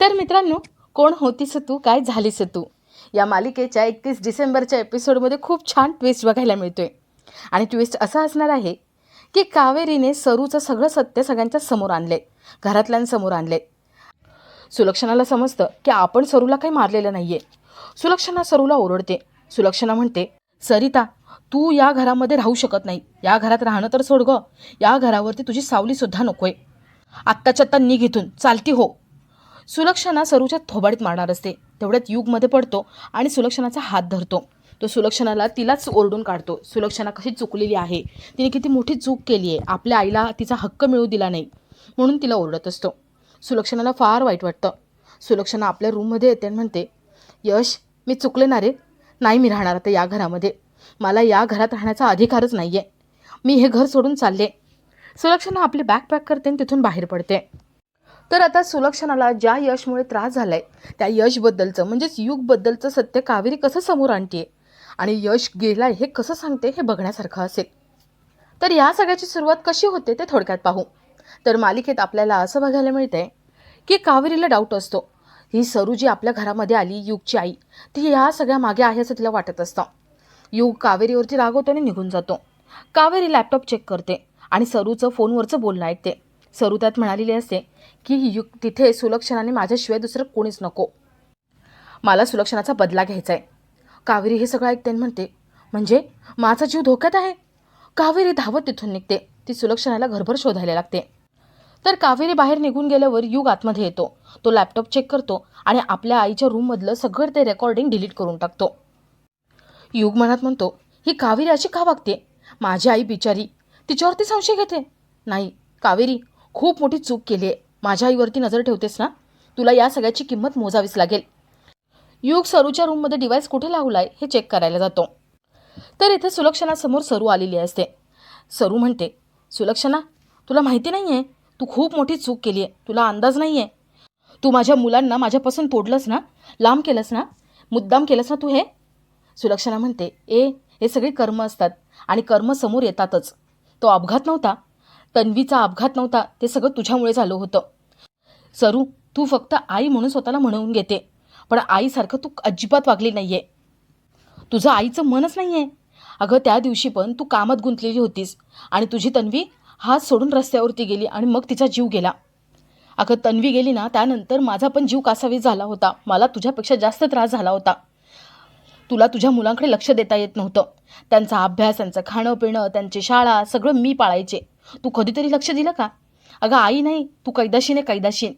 तर मित्रांनो कोण होतीस तू? काय झालीस तू? या मालिकेच्या एकतीस डिसेंबरच्या एपिसोडमध्ये खूप छान ट्विस्ट बघायला मिळतोय. आणि ट्विस्ट असा असणार आहे की कावेरीने सरूचं सगळं सत्य सगळ्यांच्या समोर आणले घरातल्यांसमोर आणले सुलक्षणाला समजतं की आपण सरूला काही मारलेलं नाही आहे सुलक्षणा सरूला ओरडते. सुलक्षणा म्हणते सरिता तू या घरामध्ये राहू शकत नाही. या घरात राहणं तर सोड ग या घरावरती तुझी सावलीसुद्धा नको आहे आत्ताच्या आत्ता निघ इथून. चालती हो. सुलक्षणा सरूच्या थोबाडीत मारणार असते. तेवढ्यात युगमध्ये पडतो आणि सुलक्षणाचा हात धरतो. तो सुलक्षणाला तिलाच ओरडून काढतो. सुलक्षणा कशी चुकलेली आहे? तिने किती मोठी चूक केली आहे? आपल्या आईला तिचा हक्क मिळू दिला नाही. म्हणून तिला ओरडत असतो. सुलक्षणाला फार वाईट वाटतं. सुलक्षणा आपल्या रूममध्ये येते आणि म्हणते यश मी चुकले ना रे? नाही मी राहणार आता या घरामध्ये. मला या घरात राहण्याचा अधिकारच नाही आहे मी हे घर सोडून चालले. सुलक्षणा आपली बॅग पॅक करते आणि तिथून बाहेर पडते. तर आता सुलक्षणाला ज्या यशमुळे त्रास झालाय त्या यशबद्दलचं म्हणजेच युगबद्दलचं सत्य कावेरी कसं समोर आणते आणि यश गेलाय हे कसं सांगते हे बघण्यासारखं असेल. तर या सगळ्याची सुरुवात कशी होते ते थोडक्यात पाहू. तर मालिकेत आपल्याला असं बघायला मिळतंय की कावेरीला डाऊट असतो. ही सरू जी आपल्या घरामध्ये आली युगची आई. ती या सगळ्या मागे आहे असं तिला वाटत असतं. युग कावेरीवरती रागवतो आणि निघून जातो. कावेरी लॅपटॉप चेक करते आणि सरूचं फोनवरचं बोलणं ऐकते. सरू म्हणालेली असते की युग तिथे सुलक्षणाने माझ्याशिवाय दुसरं कोणीच नको. मला सुलक्षणाचा बदला घ्यायचा आहे कावेरी हे सगळं ऐकते आणि म्हणते म्हणजे माझा जीव धोक्यात आहे? कावेरी धावत तिथून निघते. ती सुलक्षणाला घरभर शोधायला लागते. तर कावेरी बाहेर निघून गेल्यावर युग आतमध्ये येतो. तो लॅपटॉप चेक करतो आणि आपल्या आईच्या रूममधलं सगळं ते रेकॉर्डिंग डिलीट करून टाकतो. युग मनात म्हणतो ही कावेरी अशी का वागते? माझी आई बिचारी तिच्यावरती संशय घेते. नाही कावेरी खूप मोठी चूक केली आहे. माझ्या आईवरती नजर ठेवतेस ना? तुला या सगळ्याची किंमत मोजावीच लागेल. युग सरूच्या रूममध्ये डिव्हाइस कुठे लावलाय हे चेक करायला जातो. तर इथे सुलक्षणासमोर सरू आलेली असते. सरू म्हणते सुलक्षणा तुला माहिती नाही आहे तू खूप मोठी चूक केली आहे. तुला अंदाज नाही आहे तू माझ्या मुलांना माझ्यापासून तोडलंस ना? लांब केलंस ना? मुद्दाम केलंस ना तू हे? सुलक्षणा म्हणते ए हे सगळे कर्म असतात आणि कर्म समोर येतातच. तो अपघात नव्हता. तन्वीचा अपघात नव्हता. ते सगळं तुझ्यामुळे झालं होतं. सरू तू फक्त आई म्हणून स्वतःला म्हणवून घेते. पण आईसारखं तू अजिबात वागली नाही आहे तुझं आईचं मनच नाही आहे अगं त्या दिवशी पण तू कामात गुंतलेली होतीस आणि तुझी तन्वी हात सोडून रस्त्यावरती गेली आणि मग तिचा जीव गेला. अगं तन्वी गेली ना त्यानंतर माझा पण जीव कासावीस झाला होता. मला तुझ्यापेक्षा जास्त त्रास झाला होता. तुला तुझ्या मुलांकडे लक्ष देता येत नव्हतं. त्यांचा अभ्यास त्यांचं खाणं पिणं त्यांची शाळा सगळं मी पाळायचे. तू कधीतरी लक्ष दिलं का? अगं आई नाही तू कैदाशीन आहे कैदाशीन.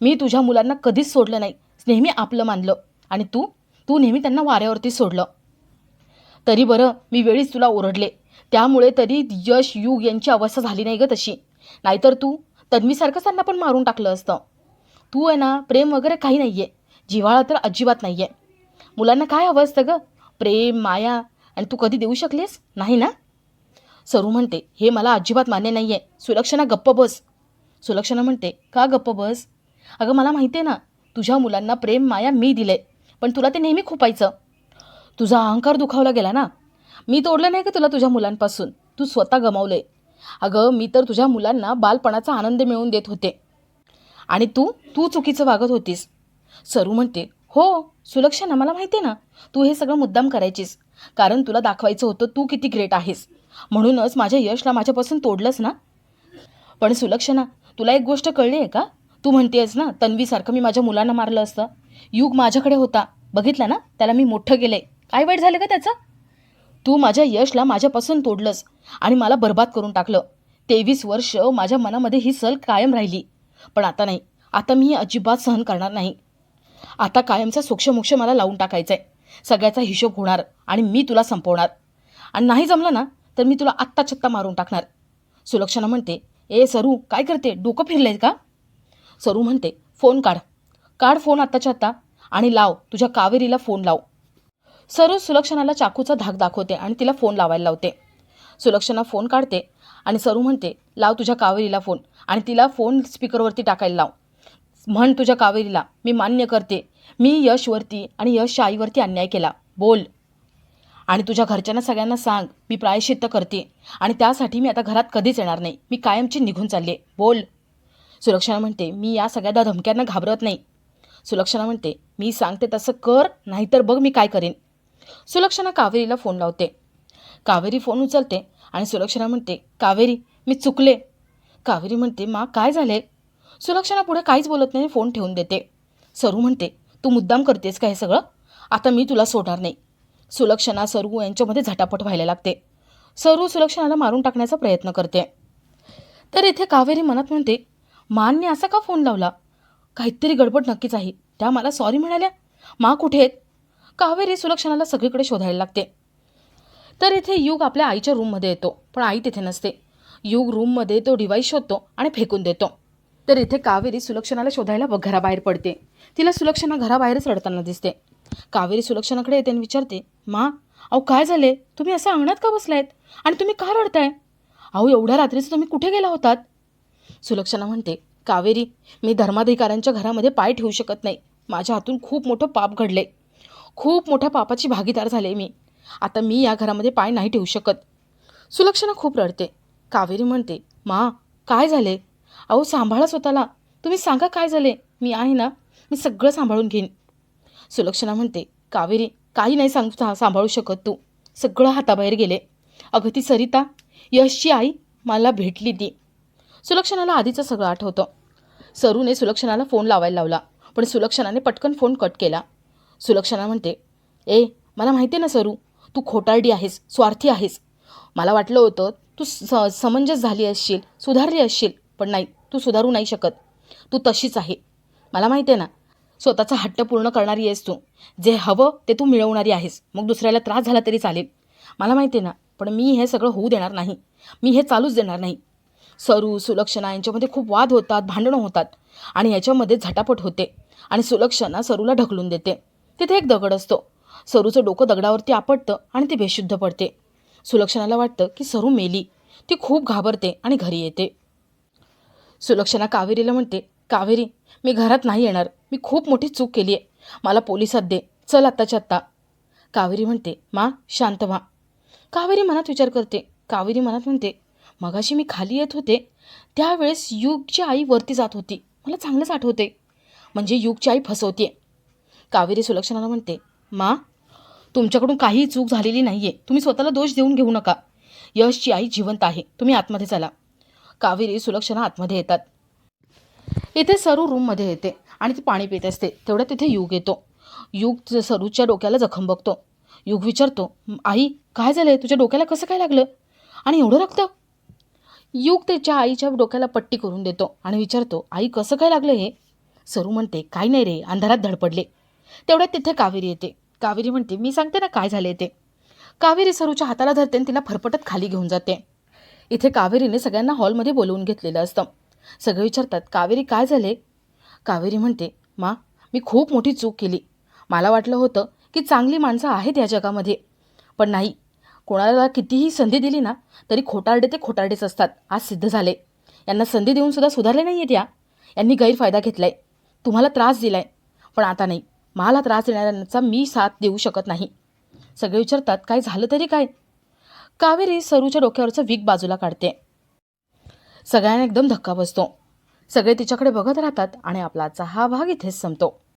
मी तुझ्या मुलांना कधीच सोडलं नाही. नेहमी आपलं मानलं. आणि तू? तू नेहमी त्यांना वाऱ्यावरती सोडलं. तरी बरं मी वेळीच तुला ओरडले. त्यामुळे तरी यश युग यांची अवस्था झाली नाही ग तशी. नाहीतर तू? तन्वीसारखंच त्यांना पण मारून टाकलं असतं. तू आहे ना प्रेम वगैरे काही नाही आहे जिव्हाळा तर अजिबात नाही आहे मुलांना काय हवं असतं गं? प्रेम माया आणि तू कधी देऊ शकलीस? नाही ना? सरू म्हणते हे मला अजिबात मान्य नाही आहे सुलक्षणा गप्प बस. सुलक्षणा म्हणते का गप्प बस? अगं मला माहिती आहे ना तुझ्या मुलांना प्रेम माया मी दिले पण तुला ते नेहमी खुपायचं. तुझा अहंकार दुखावला गेला ना? मी तोडलं नाही का तुला तुझ्या मुलांपासून. तू स्वतः गमावले अगं मी तर तुझ्या मुलांना बालपणाचा आनंद मिळवून देत होते. आणि तू तू चुकीचं वागत होतीस. सरू म्हणते हो सुलक्षणा मला माहिती आहे ना तू हे सगळं मुद्दाम करायचीस. कारण तुला दाखवायचं होतं तू किती ग्रेट आहेस. म्हणूनच माझ्या यशला माझ्यापासून तोडलंस ना. पण सुलक्षणा तुला एक गोष्ट कळली आहे का? तू म्हणतेस ना तन्वीसारखं मी माझ्या मुलांना मारलं असतं. युग माझ्याकडे होता. बघितलं ना? त्याला मी मोठं गेले काय वाईट झालं का त्याचं? तू माझ्या यशला माझ्यापासून तोडलंस आणि मला बर्बाद करून टाकलं. तेवीस वर्ष माझ्या मनामध्ये ही सल कायम राहिली. पण आता नाही. आता मी अजिबात सहन करणार नाही. आता कायमचा सूक्ष्मोक्ष मला लावून टाकायचा आहे सगळ्याचा हिशोब होणार आणि मी तुला संपवणार. आणि नाही जमलं ना तर मी तुला आत्ता छत्ता मारून टाकणार. सुलक्षणा म्हणते ए सरू काय करते? डोकं फिरलंय का? सरू म्हणते फोन काढ. काढ फोन आत्ताच्या आत्ता आणि लाव. तुझ्या कावेरीला फोन लाव. सरू सुलक्षणाला चाकूचा धाक दाखवते आणि तिला फोन लावायला लावते. सुलक्षणा फोन काढते आणि सरू म्हणते लाव तुझ्या कावेरीला फोन आणि तिला फोन स्पीकरवरती टाकायला लाव. म्हण तुझ्या कावेरीला. मी मान्य करते. मी यशवरती आणि यशच्या आईवरती अन्याय केला. बोल. आणि तुझ्या घरच्यांना सगळ्यांना सांग. मी प्रायश्चित्त करते. आणि त्यासाठी मी आता घरात कधीच येणार नाही. मी कायमची निघून चालले. बोल. सुरक्षणा म्हणते मी या सगळ्या धमक्यांना घाबरत नाही. सुलक्षणा म्हणते मी सांगते तसं कर नाहीतर बघ मी काय करेन. सुलक्षणा कावेरीला फोन लावते. कावेरी फोन उचलते आणि सुलक्षणा म्हणते कावेरी मी चुकले. कावेरी म्हणते मा काय झाले? सुलक्षणा पुढे काहीच बोलत नाही फोन ठेवून देते. सरू म्हणते तू मुद्दाम करतेस का हे सगळं? आता मी तुला सोडणार नाही. सुलक्षणा सरू यांच्यामध्ये झटापट व्हायला लागते. सरू सुलक्षणाला मारून टाकण्याचा प्रयत्न करते. तर इथे कावेरी मनात म्हणते मानने असा का फोन लावला? काहीतरी गडबड नक्कीच आहे. त्या मला सॉरी म्हणाल्या. मा कुठे आहेत? कावेरी सुलक्षणाला सगळीकडे शोधायला लागते. तर इथे युग आपल्या आईच्या रूममध्ये येतो पण आई तिथे नसते. युग रूममध्ये तो डिवाईस शोधतो आणि फेकून देतो. तर इथे कावेरी सुलक्षणाला शोधायला घराबाहेर पडते. तिला सुलक्षणा घराबाहेरच रडताना दिसते. कावेरी सुलक्षणाकडे येते आणि विचारते मा अहो काय झाले? तुम्ही असं अंगणात का बसलायत? आणि तुम्ही का रडताय? अहो एवढ्या रात्रीचं तुम्ही कुठे गेला होतात? सुलक्षणा म्हणते कावेरी मी धर्माधिकाऱ्यांच्या घरामध्ये पाय ठेवू शकत नाही. माझ्या हातून खूप मोठं पाप घडले. खूप मोठ्या पापाची भागीदार झाले मी. आता मी या घरामध्ये पाय नाही ठेवू शकत. सुलक्षणा खूप रडते. कावेरी म्हणते मा काय झाले? अहो सांभाळा स्वतःला. तुम्ही सांगा काय झाले? मी आहे ना मी सगळं सांभाळून घेईन. सुलक्षणा म्हणते कावेरी काही नाही सांग सा- सांभाळू शकत तू. सगळं हाताबाहेर गेले. अगं ती सरिता यशची आई मला भेटली ती. सुलक्षणाला आधीचं सगळं आठवतं. सरूने सुलक्षणाला फोन लावायला लावला पण सुलक्षणाने पटकन फोन कट केला. सुलक्षणा म्हणते ए मला माहिती आहे ना सरू तू खोटारडी आहेस स्वार्थी आहेस. मला वाटलं होतं तू स समंजस झाली असशील सुधारली असशील पण नाही. तू सुधारू नाही शकत. तू तशीच आहे. मला माहिती आहे ना स्वतःचा हट्ट पूर्ण करणारी आहेस तू. जे हवं ते तू मिळवणारी आहेस. मग दुसऱ्याला त्रास झाला तरी चालेल. मला माहिती आहे ना पण मी हे सगळं होऊ देणार नाही. मी हे चालूच देणार नाही. सरू सुलक्षणा यांच्यामध्ये खूप वाद होतात भांडणं होतात आणि याच्यामध्ये झटापट होते आणि सुलक्षणा सरूला ढकलून देते. तिथे एक दगड असतो. सरूचं डोकं दगडावरती आपटतं आणि ती बेशुद्ध पडते. सुलक्षणाला वाटतं की सरू मेली. ती खूप घाबरते आणि घरी येते. सुलक्षणा कावेरीला म्हणते कावेरी मी घरात नाही येणार. मी खूप मोठी चूक केली आहे. मला पोलिसात दे. चल आत्ताच्या आत्ता. कावेरी म्हणते मा शांत व्हा. कावेरी मनात विचार करते. कावेरी मनात म्हणते मगाशी मी खाली येत होते. त्यावेळेस युगची आई वरती जात होती. मला चांगलंच आठवते. म्हणजे युगची आई फसवते कावेरी सुलक्षणाला म्हणते मा तुमच्याकडून काहीही चूक झालेली नाही आहे तुम्ही स्वतःला दोष देऊन घेऊ नका. यशची आई जिवंत आहे. तुम्ही आतमध्ये चला. कावेरी सुलक्षणा आतमध्ये येतात. इथे सरू रूममध्ये येते आणि ती पाणी पित असते. तेवढ्या तिथे युग येतो. युग सरूच्या डोक्याला जखम बघतो. युग विचारतो आई काय झालं तुझ्या डोक्याला कसं काय लागलं? आणि एवढं रक्त? युग त्याच्या आईच्या डोक्याला पट्टी करून देतो आणि विचारतो आई कसं काय लागलं हे? सरू म्हणते काय नाही रे अंधारात धडपडले. तेवढ्यात तिथे कावेरी येते. कावेरी म्हणते मी सांगते ना काय झाले ते. कावेरी सरूच्या हाताला धरते आणि तिला फरफटत खाली घेऊन जाते. इथे कावेरीने सगळ्यांना हॉलमध्ये बोलवून घेतलेलं असतं. सगळे विचारतात कावेरी काय झाले? कावेरी म्हणते मा मी खूप मोठी चूक केली. मला वाटलं होतं की चांगली माणसं आहेत या जगामध्ये. पण नाही. कोणाला कितीही संधी दिली ना तरी खोटारडे ते खोटारडेच असतात. आज सिद्ध झाले. यांना संधी देऊन सुद्धा सुधारले नाही आहेत या. यांनी गैरफायदा घेतला आहे तुम्हाला त्रास दिला आहे पण आता नाही. मला त्रास देणाऱ्यांचा मी साथ देऊ शकत नाही. सगळे विचारतात काय झालं तरी काय? कावेरी सरूच्या डोक्यावरचं वीक बाजूला काढते. सगळ्यांना एकदम धक्का बसतो. सगळे तिच्याकडे बघत राहतात आणि आपला हा भाग इथेच संपतो.